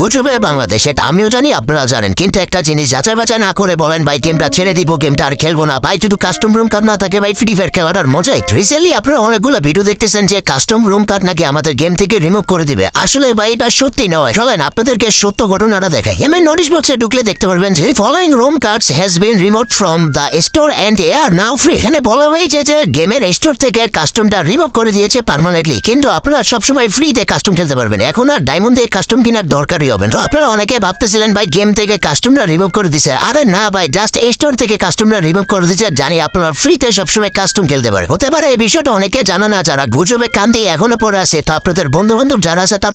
বুঝবে বাংলাদেশ, এটা আমিও জানি আপনারা জানেন। কিন্তু একটা জিনিস যাচাই বাচাই না করে বলেন, ভাই, গেমটা ছেড়ে দিব, গেমটা আর খেলব না। ভাই শুধু কাস্টম রুম কার্ড না থাকে, ভাই ফ্রি ফায়ার খেলার মজাই। রিসেন্টলি আপনারা অনেকগুলো ভিডিও দেখতেছেন যে কাস্টম রুম কার্ড নাকি আমাদের গেম থেকে রিমুভ করে দিবে। আসলে ভাই, এটা সত্যি নয়। চলেন, আপনাদেরকে সত্য ঘটনাটা দেখাই। এমন নোটিশ বক্সে ঢুকলে দেখতে পারবেন যে following room cards has been remove from the store and are now free এখানে বলা হয়েছে যে গেমের স্টোর থেকে কাস্টমটা রিমুভ করে দিয়েছে পার্মানেন্টলি কিন্তু আপনারা সবসময় ফ্রিতে কাস্টম খেলতে পারবেন। এখন আর ডায়মন্ড দিয়ে কাস্টম কেনার তো আপনারা অনেকে ভাবতেছিলেন ভাই গেম থেকে কাস্টমটা রিমুভ করে দিছে। আরে না ভাই জাস্ট স্টোর থেকে কাস্টমটা রিমুভ করে দিচ্ছে জানি আপনারা ফ্রিতে সবসময় কাস্টম খেলতে পারে হতে পারে এই বিষয়টা অনেকে জানা না, যারা গুজবে কান দিয়ে এখনও পড়ে আছে, তো আপনাদের বন্ধু বান্ধব যারা আছে তার